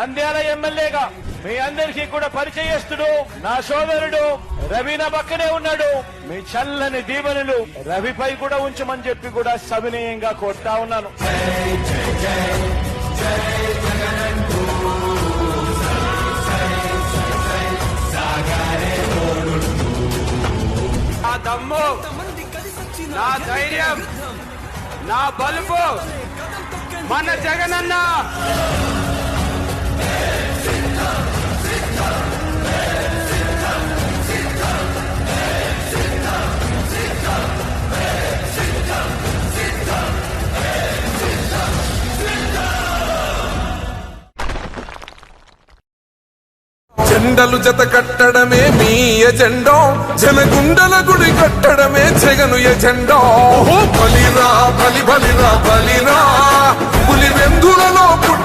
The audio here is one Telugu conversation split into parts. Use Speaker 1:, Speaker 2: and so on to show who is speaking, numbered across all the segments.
Speaker 1: నంద్యాల ఎమ్మెల్యేగా మీ అందరికీ కూడా పరిచయస్తుడు నా సోదరుడు రవి నా పక్కనే ఉన్నాడు. మీ చల్లని దీవెనలు రవిపై కూడా ఉంచమని చెప్పి కూడా సవినయంగా కోరుతా ఉన్నాను.
Speaker 2: నా దమ్ము నా ధైర్యం నా బలుపు మన జగనన్న.
Speaker 3: జెండలు జత కట్టడమే మీ ఎజెండో. జనగుండల గుడి కట్టడమే జగను ఎజెండో. బలిరా బలి బలిరా బలిరా. పులి వెందులలో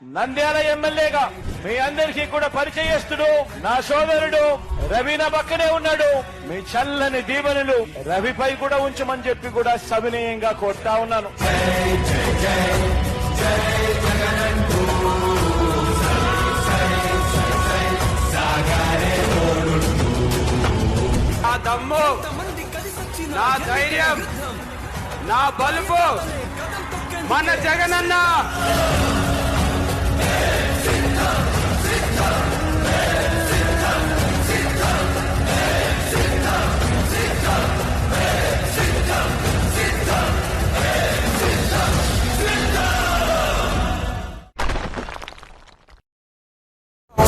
Speaker 1: నంద్యాల ఎమ్మెల్యేగా మీ అందరికీ కూడా పరిచయస్తుడు నా సోదరుడు రవి నా పక్కనే ఉన్నాడు. మీ చల్లని దీవెనలు రవిపై కూడా ఉంచమని చెప్పి కూడా సవినయంగా కోరుతా ఉన్నాను.
Speaker 2: నా దమ్ము నా ధైర్యం నా బలుపు మన జగనన్న.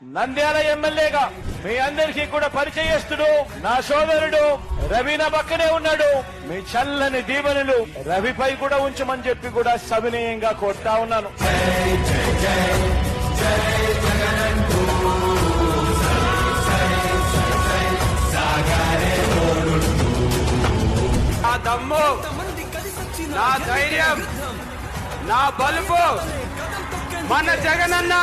Speaker 1: నంద్యాల ఎమ్మెల్యేగా మీ అందరికీ కూడా పరిచయస్తుడు నా సోదరుడు రవి నా పక్కనే ఉన్నాడు. మీ చల్లని దీవెనలు రవిపై కూడా ఉంచమని చెప్పి కూడా సవినయంగా కోరుతా ఉన్నాను.
Speaker 2: నా దమ్ము నా ధైర్యం నా బలుపు మన జగనన్నా.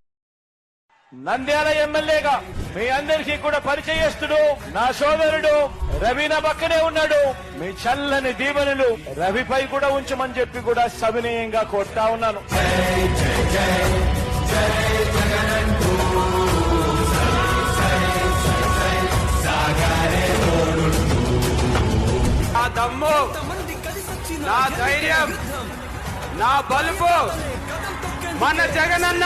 Speaker 1: నంద్యాల ఎమ్మెల్యేగా మీ అందరికీ కూడా పరిచయస్తుడు నా సోదరుడు రవి నా పక్కనే ఉన్నాడు. మీ చల్లని దీవెనలు రవిపై కూడా ఉంచమని చెప్పి కూడా సవినయంగా కోరుతా ఉన్నాను.
Speaker 2: నా దమ్ము నా ధైర్యం నా బలుపు మన జగనన్న.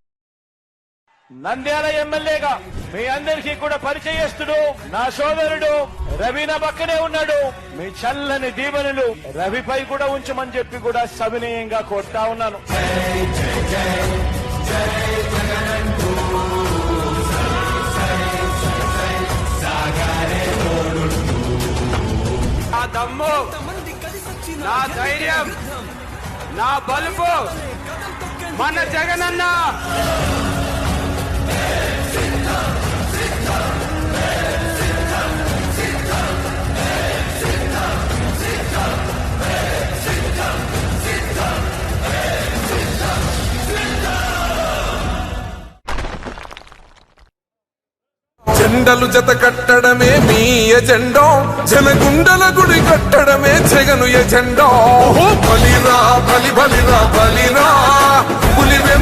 Speaker 1: నంద్యాల ఎమ్మెల్యేగా మీ అందరికీ కూడా పరిచయస్తుడు నా సోదరుడు రవి నా పక్కనే ఉన్నాడు. మీ చల్లని దీవెనలు రవిపై కూడా ఉంచమని చెప్పి కూడా సవినయంగా కోరుతా ఉన్నాను.
Speaker 2: నా దమ్ము నా ధైర్యం నా బలుపు మన జగనన్న.
Speaker 3: జెండలు జత కట్టడమే మీ ఎజెండో. జనగుండల గుడి కట్టడమే జగను ఎజెండో. బలిరా బలి బలిరా బలిరా.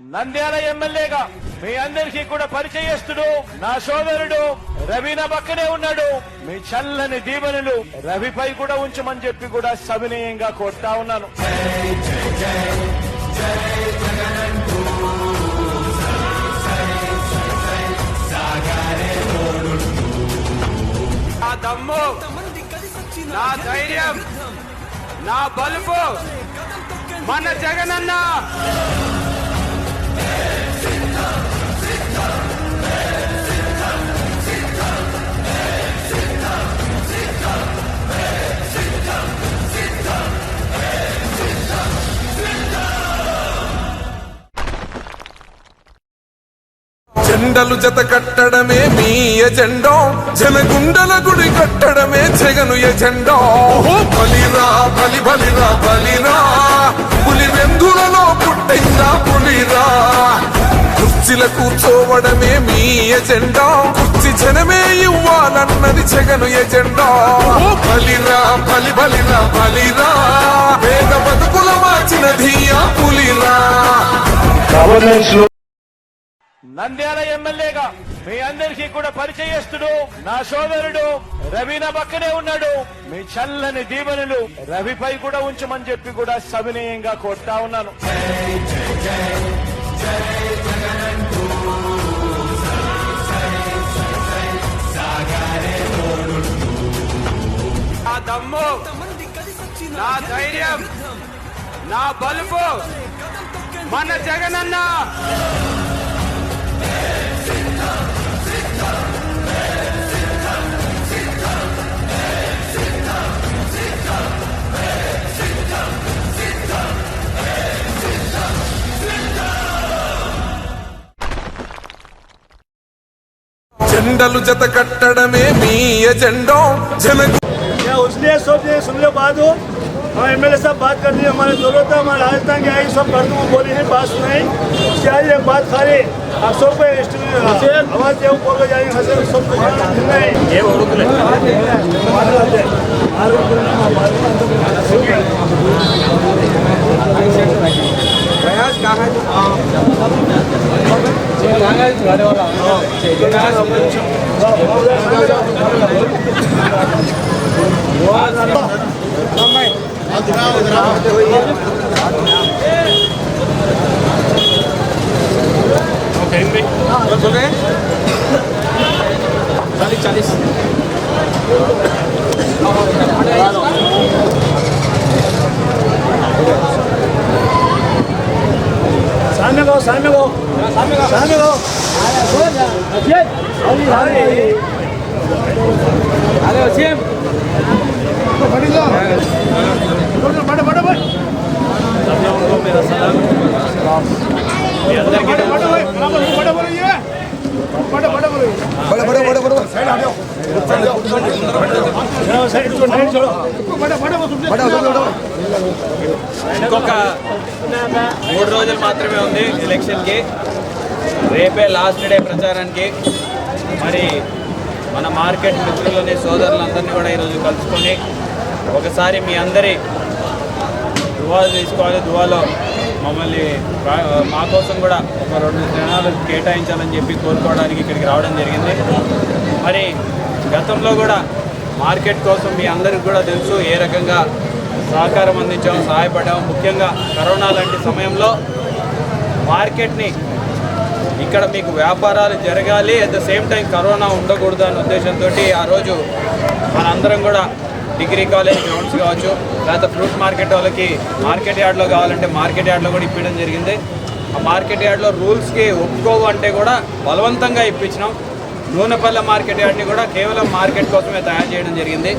Speaker 1: నంద్యాల ఎమ్మెల్యేగా మీ అందరికీ కూడా పరిచయస్తుడు నా సోదరుడు రవి నా పక్కనే ఉన్నాడు. మీ చల్లని దీవెనలు రవిపై కూడా ఉంచమని చెప్పి కూడా సవినయంగా కోరుతా ఉన్నాను.
Speaker 2: నా దమ్ము నా ధైర్యం నా బలుపు మన జగనన్న.
Speaker 3: జెండలు జత కట్టడమే మీ ఎజెండో. జనగుండల గుడి కట్టడమే జగను ఎజెండో. బలిరా బలి బలిరా బలిరా. వెందులలో పులిరా కుర్చీల కూర్చోవడమే మీ ఎజెండా. కుర్చీ జనమే ఇవ్వాలన్నది జగను ఎజెండా. బలిరా బలి బలిరా బలిరా. పేద బతుకుల మార్చినది ఆ పులిరా.
Speaker 4: గవర్నెన్స్లో
Speaker 1: నంద్యాల ఎమ్మెల్యేగా మీ అందరికీ కూడా పరిచయస్తుడు నా సోదరుడు రవి నా పక్కనే ఉన్నాడు. మీ చల్లని దీవెనలు రవిపై కూడా ఉంచమని చెప్పి కూడా సవినయంగా కోరుతా ఉన్నాను.
Speaker 2: నా దమ్ము నా ధైర్యం నా బలుపు మన జగనన్న.
Speaker 3: జెండలు జత కట్టడమే మీ ఎజెండా జనగు
Speaker 5: क्या उसने सोच सुन लो बात हो हाँ एम एल साहब बात कर रही है हमारे ज़रूरत है हमारे राजस्थान की आई सब कर दूँ बोली है बात नहीं। क्या ये बात खाली? अशोक भाई आवाज़ बोल सब तो ये प्रयास कहाँ है। हाँ। सामने को सामने को सामने को अरे वसीम ఇంకొక మూడు
Speaker 6: రోజులు మాత్రమే ఉంది ఎలక్షన్కి. రేపే లాస్ట్ డే ప్రచారానికి. మరి మన మార్కెట్ మిత్రులని సోదరులందరినీ కూడా ఈరోజు కలుసుకొని ఒకసారి మీ అందరి దువాలు తీసుకోవాలి దువాలో మమ్మల్ని మా కోసం కూడా ఒక రెండు జనాలు కేటాయించాలని చెప్పి కోరుకోవడానికి ఇక్కడికి రావడం జరిగింది. మరి గతంలో కూడా మార్కెట్ కోసం మీ అందరికి కూడా తెలుసు ఏ రకంగా సహకారం అందించాం సహాయపడ్డాం. ముఖ్యంగా కరోనా లాంటి సమయంలో మార్కెట్ని ఇక్కడ మీకు వ్యాపారాలు జరగాలి at the same time corona ఉండకూడదు అనే ఉద్దేశంతో ఆ రోజు మనందరం కూడా డిగ్రీ కాలేజ్ గ్రౌండ్స్ కావచ్చు లేకపోతే ఫ్రూట్ మార్కెట్ వాళ్ళకి మార్కెట్ యార్డ్లో కావాలంటే మార్కెట్ యార్డ్లో కూడా ఇప్పించడం జరిగింది. ఆ మార్కెట్ యార్డ్లో రూల్స్కి ఒప్పుకోవు అంటే కూడా బలవంతంగా ఇప్పించినాం. నూనెపల్లె మార్కెట్ యార్డ్ని కూడా కేవలం మార్కెట్ కోసమే తయారు చేయడం జరిగింది.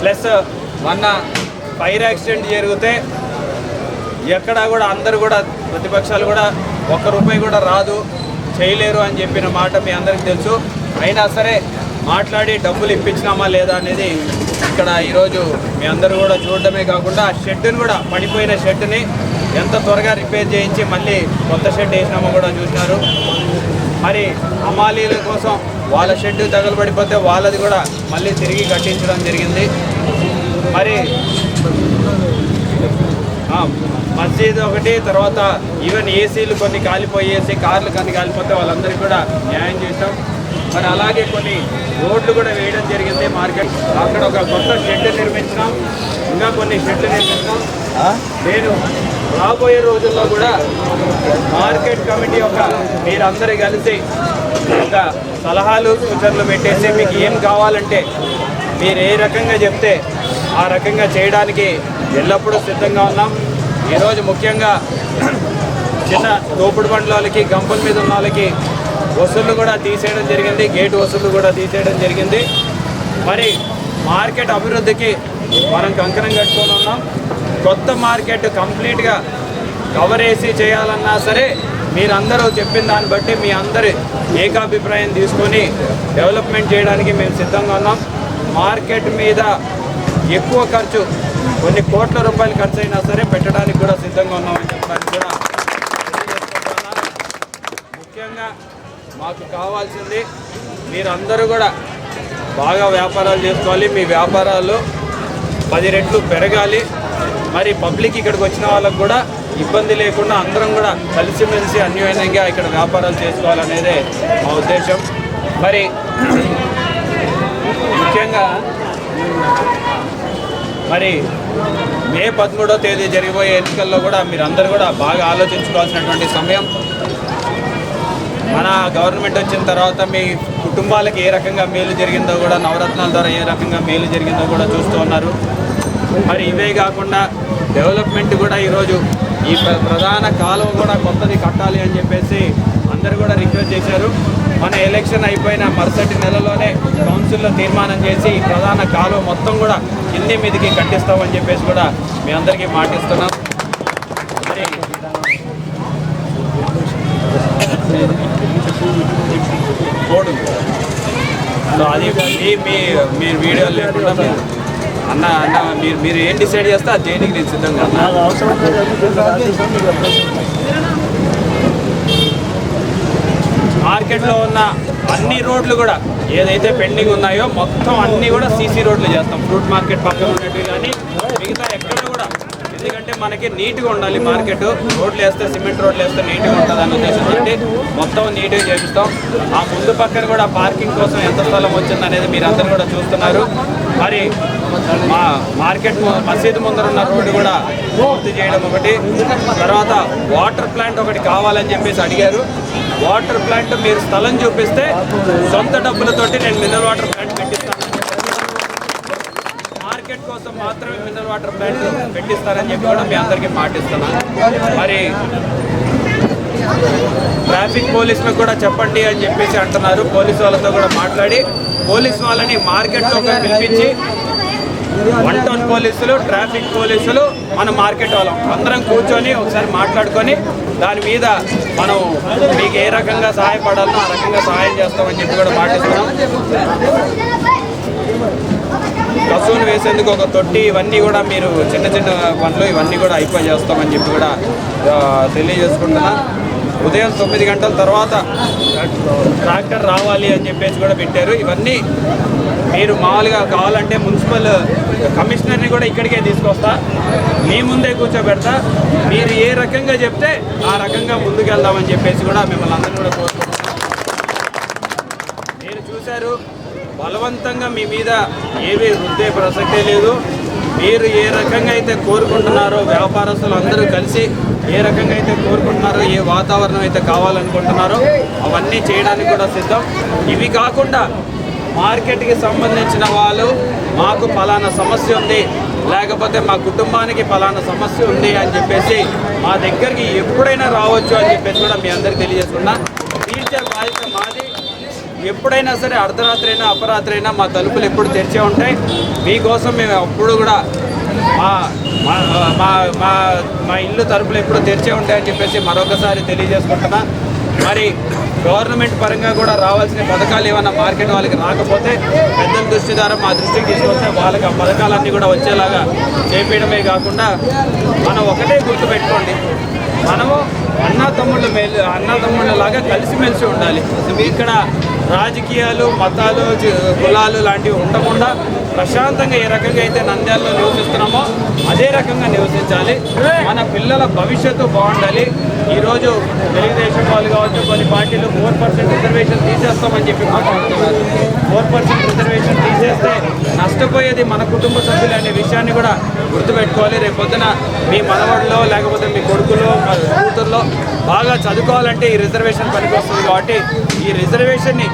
Speaker 6: ప్లస్ మొన్న ఫైర్ యాక్సిడెంట్ జరిగితే ఎక్కడా కూడా అందరు కూడా ప్రతిపక్షాలు కూడా ఒక్క రూపాయి కూడా రాదు చేయలేరు అని చెప్పిన మాట మీ అందరికి తెలుసు. అయినా సరే మాట్లాడి డబ్బులు ఇప్పించినామా లేదా అనేది ఇక్కడ ఈరోజు మీ అందరూ కూడా చూడడమే కాకుండా ఆ కూడా పడిపోయిన షెడ్డుని ఎంత త్వరగా రిపేర్ చేయించి మళ్ళీ కొత్త షెడ్ వేసినామో కూడా చూసినారు. మరి హమాలీల కోసం వాళ్ళ షెడ్ తగలబడిపోతే వాళ్ళది కూడా మళ్ళీ తిరిగి కట్టించడం జరిగింది. మరి ఆ, ఒకటి తర్వాత ఈవెన్ ఏసీలు కొన్ని కాలిపోయేసి కార్లు కొన్ని కాలిపోతే వాళ్ళందరికీ కూడా న్యాయం చేసాం మరి అలాగే కొన్ని రోడ్లు కూడా వేయడం జరిగింది. మార్కెట్ అక్కడ ఒక కొత్త షెడ్ నిర్మించినాం. ఇంకా కొన్ని షెడ్లు నిర్మించాం నేను రాబోయే రోజుల్లో కూడా మార్కెట్ కమిటీ ఒక మీరందరూ కలిసి ఒక సలహాలు సూచనలు పెట్టేసి మీకు ఏం కావాలంటే మీరు ఏ రకంగా చెప్తే ఆ రకంగా చేయడానికి ఎల్లప్పుడూ సిద్ధంగా ఉన్నాం. ఈరోజు ముఖ్యంగా చిన్న తోపుడు బండ్ల వాళ్ళకి గంపల మీద ఉన్న వాళ్ళకి వసూళ్ళు కూడా తీసేయడం జరిగింది గేటు వసూళ్ళు కూడా తీసేయడం జరిగింది. మరి మార్కెట్ అభివృద్ధికి మనం కంకణం కట్టుకొని ఉన్నాం. కొత్త మార్కెట్ కంప్లీట్గా కవర్ వేసి చేయాలన్నా సరే మీరందరూ చెప్పిన దాన్ని బట్టి మీ అందరి ఏకాభిప్రాయం తీసుకొని డెవలప్మెంట్ చేయడానికి మేము సిద్ధంగా ఉన్నాం. మార్కెట్ మీద ఎక్కువ ఖర్చు కొన్ని కోట్ల రూపాయలు ఖర్చు అయినా సరే పెట్టడానికి కూడా సిద్ధంగా ఉన్నామని చెప్పడానికి కూడా ముఖ్యంగా మాకు కావాల్సింది మీరందరూ కూడా బాగా వ్యాపారాలు చేసుకోవాలి. మీ వ్యాపారాలు పది రెట్లు పెరగాలి. మరి పబ్లిక్ ఇక్కడికి వచ్చిన వాళ్ళకు కూడా ఇబ్బంది లేకుండా అందరం కూడా కలిసిమెలిసి అన్యోన్యంగా ఇక్కడ వ్యాపారాలు చేసుకోవాలనేదే మా ఉద్దేశం. మరి ముఖ్యంగా మరి మే పదమూడో తేదీ జరిగిపోయే ఎన్నికల్లో కూడా మీరందరూ కూడా బాగా ఆలోచించుకోవాల్సినటువంటి సమయం. మన గవర్నమెంట్ వచ్చిన తర్వాత మీ కుటుంబాలకు ఏ రకంగా మేలు జరిగిందో కూడా నవరత్నాల ద్వారా ఏ రకంగా మేలు జరిగిందో కూడా చూస్తూ ఉన్నారు. మరి ఇవే కాకుండా డెవలప్మెంట్ కూడా ఈరోజు ఈ ప్ర- ప్రధాన కాలువ కూడా కొత్తది కట్టాలి అని చెప్పేసి అందరూ కూడా రిక్వెస్ట్ చేశారు. మన ఎలక్షన్ అయిపోయిన మరుసటి నెలలోనే కౌన్సిల్లో తీర్మానం చేసి ప్రధాన కాలువ మొత్తం కూడా కింది మీదికి కట్టిస్తామని చెప్పేసి కూడా మీ అందరికీ మాటిస్తున్నాం మరి కోడ్ సో అది మీ మీ మీరు వీడియో లేకుండా మీరు అన్న అన్న మీరు మీరు ఏం డిసైడ్ చేస్తే అది చేయడానికి నేను సిద్ధంగా మార్కెట్లో ఉన్న అన్ని రోడ్లు కూడా ఏదైతే పెండింగ్ ఉన్నాయో మొత్తం అన్ని కూడా సీసీ రోడ్లు చేస్తాం. ఫ్రూట్ మార్కెట్ పక్కన ఉన్నట్టు కానీ మిగతా ఎక్కడ మనకి నీట్గా ఉండాలి మార్కెట్. రోడ్లు వేస్తే సిమెంట్ రోడ్లు వేస్తే నీట్గా ఉంటుంది అన్న ఉద్దేశంతో మొత్తం నీట్గా చేపిస్తాం. ఆ ముందు పక్కన కూడా పార్కింగ్ కోసం ఎంత స్థలం వచ్చింది అనేది మీరు అందరూ కూడా చూస్తున్నారు. మరి మా మార్కెట్ మసీదు ముందర ఉన్న రోడ్డు కూడా పూర్తి చేయడం ఒకటి. తర్వాత వాటర్ ప్లాంట్ ఒకటి కావాలని చెప్పేసి అడిగారు. వాటర్ ప్లాంట్ మీరు స్థలం చూపిస్తే సొంత డబ్బులతోటి నేను మినరల్ వాటర్ ప్లాంట్ పెట్టిస్తాను మార్కెట్ కోసం మాత్రమే మినరల్ వాటర్ ప్లాంట్ పెట్టిస్తారని చెప్పి కూడా మీ అందరికీ పాటిస్తున్నాను. మరి ట్రాఫిక్ పోలీసులకు కూడా చెప్పండి అని చెప్పేసి అంటున్నారు. పోలీసు వాళ్ళతో కూడా మాట్లాడి పోలీస్ వాళ్ళని మార్కెట్లో పిలిపించి వన్ టౌన్ పోలీసులు ట్రాఫిక్ పోలీసులు మన మార్కెట్ వాళ్ళం. అందరం కూర్చొని ఒకసారి మాట్లాడుకొని దాని మీద మనం మీకు ఏ రకంగా సహాయపడాలో ఆ రకంగా సహాయం చేస్తామని చెప్పి కూడా పాటిస్తున్నాం పశువును వేసేందుకు ఒక తొట్టి ఇవన్నీ కూడా మీరు చిన్న చిన్న పనులు ఇవన్నీ కూడా అయిపోయి చేస్తామని చెప్పి కూడా తెలియజేసుకుంటున్నా. ఉదయం తొమ్మిది గంటల తర్వాత ట్రాక్టర్ రావాలి అని చెప్పేసి కూడా పెట్టారు. ఇవన్నీ మీరు మామూలుగా కావాలంటే మున్సిపల్ కమిషనర్ని కూడా ఇక్కడికే తీసుకొస్తా. మీ ముందే కూర్చోబెడతా. మీరు ఏ రకంగా చెప్తే ఆ రకంగా ముందుకెళ్దామని చెప్పేసి కూడా మిమ్మల్ని అందరినీ కూడా కోరుకుంటున్నాను మీరు చూశారు బలవంతంగా మీ మీద ఏమీ రుద్దే ప్రసక్తే లేదు. మీరు ఏ రకంగా అయితే కోరుకుంటున్నారో వ్యాపారస్తులు అందరూ కలిసి ఏ రకంగా అయితే కోరుకుంటున్నారో ఏ వాతావరణం అయితే కావాలనుకుంటున్నారో అవన్నీ చేయడానికి కూడా సిద్ధం. ఇవి కాకుండా మార్కెట్కి సంబంధించిన వాళ్ళు మాకు ఫలానా సమస్య ఉంది లేకపోతే మా కుటుంబానికి ఫలానా సమస్య ఉంది అని చెప్పేసి మా దగ్గరికి ఎప్పుడైనా రావచ్చు అని చెప్పేసి కూడా మీ అందరికీ తెలియజేస్తున్నా. టీచర్ బాధ్యత మాది. ఎప్పుడైనా సరే అర్ధరాత్రి అయినా అపరాత్రి అయినా మా తలుపులు ఎప్పుడు తెరిచే ఉంటాయి. మీకోసం మేము అప్పుడు కూడా మా మా మా మా మా ఇల్లు తలుపులు ఎప్పుడు తెరిచే ఉంటాయని చెప్పేసి మరొకసారి తెలియజేసుకుంటున్నా. మరి గవర్నమెంట్ పరంగా కూడా రావాల్సిన పథకాలు ఏమైనా మార్కెట్ వాళ్ళకి రాకపోతే పెద్దల దృష్టి ద్వారా మా దృష్టికి తీసుకొస్తే వాళ్ళకి ఆ పథకాలన్నీ కూడా వచ్చేలాగా చేపించడమే కాకుండా మనం ఒకటే గుర్తుపెట్టుకోండి మనము అన్నా తమ్ముళ్ళ మేలు అన్నా తమ్ముళ్ళ లాగా కలిసిమెలిసి ఉండాలి. ఇక్కడ రాజకీయాలు మతాలు కులాలు లాంటివి ఉండకుండా ప్రశాంతంగా ఏ రకంగా అయితే నంద్యాలలో నివసిస్తున్నామో అదే రకంగా నివసించాలి. మన పిల్లల భవిష్యత్తు బాగుండాలి. ఈరోజు తెలుగుదేశం వాళ్ళు కావచ్చు కొన్ని పార్టీలు ఫోర్ పర్సెంట్ రిజర్వేషన్ తీసేస్తామని చెప్పి మాట్లాడుతున్నారు ఫోర్ పర్సెంట్ రిజర్వేషన్ తీసేస్తే నష్టపోయేది మన కుటుంబ సభ్యులు అనే విషయాన్ని కూడా గుర్తుపెట్టుకోవాలి. రేపొద్దున మీ మనవడిలో లేకపోతే మీ కొడుకులో మా కూతుర్లో బాగా చదువుకోవాలంటే ఈ రిజర్వేషన్ పనికొస్తుంది కాబట్టి ఈ రిజర్వేషన్ని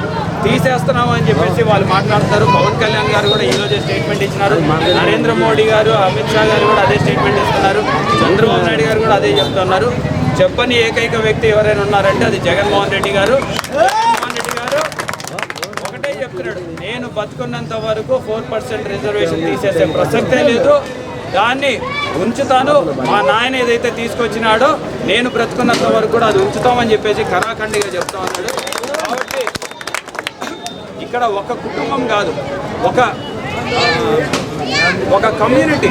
Speaker 6: తీసేస్తున్నాము అని చెప్పేసి వాళ్ళు మాట్లాడుతారు పవన్ కళ్యాణ్ గారు కూడా ఈ స్టేట్మెంట్ ఇచ్చినారు. నరేంద్ర మోడీ గారు అమిత్ షా గారు కూడా అదే స్టేట్మెంట్ ఇస్తున్నారు. చంద్రబాబు నాయుడు గారు కూడా అదే చెప్తున్నారు. చెప్పని ఏకైక వ్యక్తి ఎవరైనా ఉన్నారంటే అది జగన్మోహన్ రెడ్డి గారు. జగన్మోహన్ రెడ్డి గారు ఒకటే చెప్తున్నాడు. నేను బతుకున్నంత వరకు ఫోర్ పర్సెంట్ రిజర్వేషన్ తీసేసే ప్రసక్తే లేదు. దాన్ని ఉంచుతాను. మా నాయన ఏదైతే తీసుకొచ్చినాడో నేను బ్రతుకున్నంత వరకు కూడా అది ఉంచుతామని చెప్పేసి కరాఖండిగా చెప్తా ఉన్నాడు. కాబట్టి ఇక్కడ ఒక కుటుంబం కాదు ఒక ఒక కమ్యూనిటీ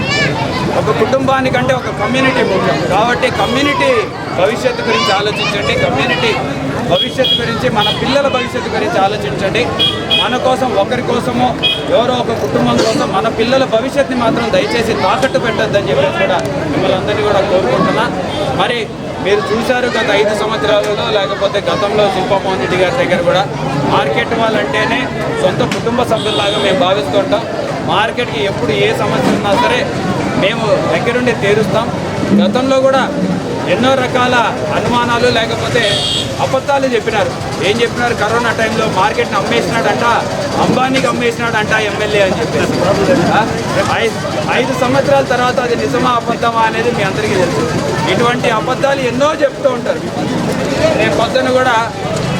Speaker 6: ఒక కుటుంబానికంటే ఒక కమ్యూనిటీ ముఖ్యం. కాబట్టి కమ్యూనిటీ భవిష్యత్తు గురించి ఆలోచించండి. కమ్యూనిటీ భవిష్యత్తు గురించి మన పిల్లల భవిష్యత్తు గురించి ఆలోచించండి. మన కోసం ఒకరి కోసమో ఎవరో ఒక కుటుంబం కోసం మన పిల్లల భవిష్యత్తుని మాత్రం దయచేసి తాకట్టు పెట్టద్దని చెప్పేసి కూడా మిమ్మల్ని అందరినీ కూడా కోరుకుంటున్నా. మరి మీరు చూశారు గత ఐదు సంవత్సరాలలో లేకపోతే గతంలో శిల్పమోహన్ రెడ్డి గారి దగ్గర కూడా మార్కెట్ వాళ్ళంటేనే సొంత కుటుంబ సభ్యుల్లాగా మేము భావిస్తుంటాం. మార్కెట్కి ఎప్పుడు ఏ సమస్య ఉన్నా సరే మేము దగ్గరుండి తీరుస్తాం. గతంలో కూడా ఎన్నో రకాల అనుమానాలు లేకపోతే అబద్ధాలు చెప్పినారు. ఏం చెప్పినారు? కరోనా టైంలో మార్కెట్ని అమ్మేసినాడంట అంబానీకి అమ్మేసినాడంట ఎమ్మెల్యే అని చెప్పేసి. ఐదు సంవత్సరాల తర్వాత అది నిజమా అబద్ధమా అనేది మీ అందరికీ తెలుసు. ఇటువంటి అబద్ధాలు ఎన్నో చెప్తూ ఉంటారు. రేపు పొద్దున కూడా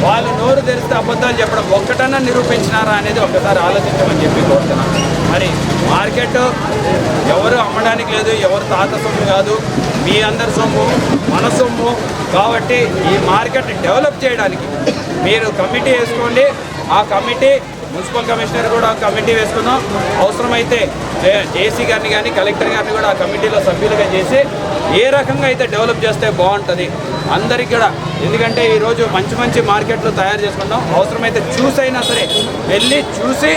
Speaker 6: వాళ్ళు నోరు తెరిస్తే అబద్ధాలు చెప్పడం ఒక్కటన్నా నిరూపించినారా అనేది ఒకసారి ఆలోచించమని చెప్పి కోరుతున్నాను. మరి మార్కెట్ ఎవరు అమ్మడానికి లేదు ఎవరు తాత సొమ్ము కాదు మీ అందరి సొమ్ము మన సొమ్ము. కాబట్టి ఈ మార్కెట్ డెవలప్ చేయడానికి మీరు కమిటీ వేసుకోండి. ఆ కమిటీ మున్సిపల్ కమిషనర్ కూడా కమిటీ వేసుకుందాం. అవసరమైతే జేసీ గారిని కానీ కలెక్టర్ గారిని కూడా ఆ కమిటీలో సభ్యులుగా చేసి ఏ రకంగా అయితే డెవలప్ చేస్తే బాగుంటుంది అందరికి కూడా. ఎందుకంటే ఈరోజు మంచి మంచి మార్కెట్లు తయారు చేసుకుందాం. అవసరమైతే చూసైనా సరే వెళ్ళి చూసి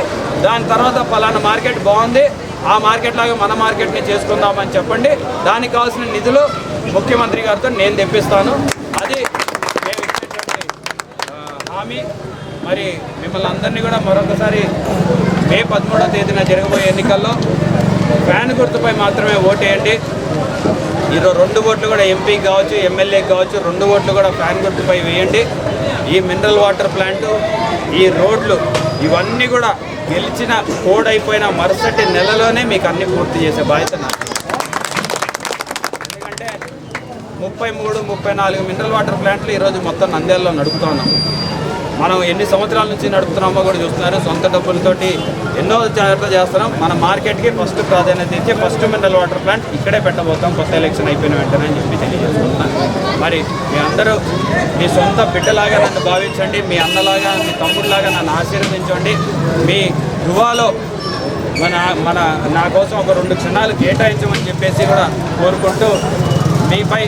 Speaker 6: దాని తర్వాత పలానా మార్కెట్ బాగుంది. ఆ మార్కెట్ లాగా మన మార్కెట్ని చేసుకుందామని చెప్పండి. దానికి కావాల్సిన నిధులు ముఖ్యమంత్రి గారితో నేను తెప్పిస్తాను. అది మేము ఇచ్చేటువంటి హామీ. మరి మిమ్మల్ని అందరినీ కూడా మరొకసారి మే పదమూడవ తేదీన జరగబోయే ఎన్నికల్లో ఫ్యాన్ గుర్తుపై మాత్రమే ఓటేయండి. ఈరోజు రెండు ఓట్లు కూడా ఎంపీకి కావచ్చు ఎమ్మెల్యేకి కావచ్చు రెండు ఓట్లు కూడా ఫ్యాన్ గుర్తుపై వేయండి. ఈ మినరల్ వాటర్ ప్లాంటు ఈ రోడ్లు ఇవన్నీ కూడా గెలిచిన కోడ్ అయిపోయిన మరుసటి నెలలోనే మీకు అన్ని పూర్తి చేసే బాధ్యత ఎందుకంటే ముప్పై మూడు ముప్పై నాలుగు మినరల్ వాటర్ ప్లాంట్లు ఈరోజు మొత్తం నంద్యాలలో నడుపుతా ఉన్నాం. మనం ఎన్ని సంవత్సరాల నుంచి నడుపుతున్నామో కూడా చూస్తున్నారు. సొంత డబ్బులతోటి ఎన్నో జాగ్రత్తలు చేస్తున్నాం. మన మార్కెట్కి ఫస్ట్ ప్రాధాన్యత ఇచ్చి ఫస్ట్ మినరల్ వాటర్ ప్లాంట్ ఇక్కడే పెట్టబోతాం. కొత్త ఎలక్షన్ అయిపోయిన వెంటనే అని చెప్పి తెలియజేస్తున్నాం మరి మీ అందరూ మీ సొంత బిడ్డలాగా నన్ను భావించండి. మీ అన్నలాగా మీ తమ్ముడిలాగా నన్ను ఆశీర్వదించండి. మీ దువాలో మన మన నా కోసం ఒక రెండు క్షణాలు కేటాయించమని చెప్పేసి కూడా కోరుకుంటూ మీపై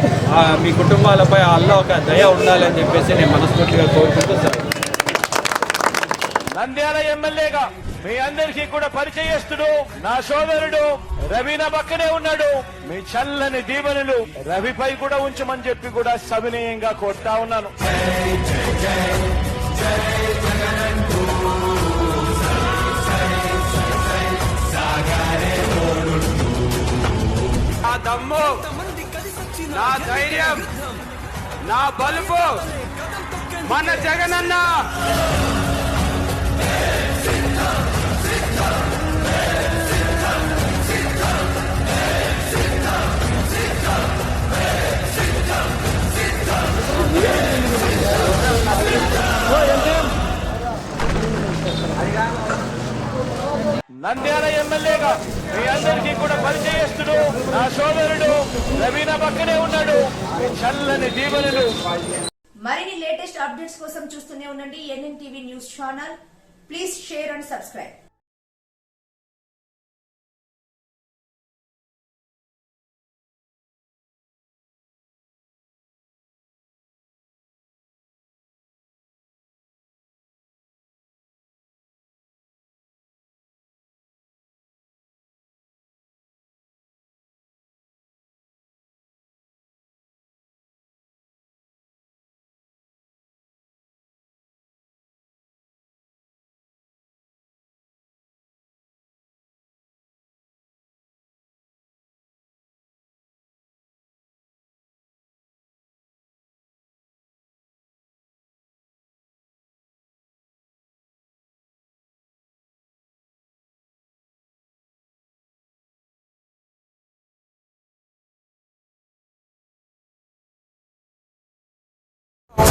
Speaker 6: మీ కుటుంబాలపై అల్లో ఒక దయ ఉండాలని చెప్పేసి నేను మనస్ఫూర్తిగా కోరుకుంటూ
Speaker 1: నంద్యాల ఎమ్మెల్యేగా మీ అందరికీ కూడా పరిచయస్తుడు నా సోదరుడు రవి నా పక్కనే ఉన్నాడు. మీ చల్లని దీవెనలు రవిపై కూడా ఉంచమని చెప్పి కూడా సవినయంగా కోరుతా ఉన్నాను.
Speaker 2: నా దమ్ము నా ధైర్యం నా బలుపు మన జగనన్న.
Speaker 1: నంద్యాల ఎమ్మెల్యేగా మీ అందరికీ కూడా పరిచయస్తుడు నా సోదరుడు రవి నా పక్కనే ఉన్నాడు. చల్లని దీవెనలు.
Speaker 7: మరిన్ని లేటెస్ట్ అప్డేట్స్ కోసం చూస్తూనే ఉండండి. NN TV news channel. Please share and subscribe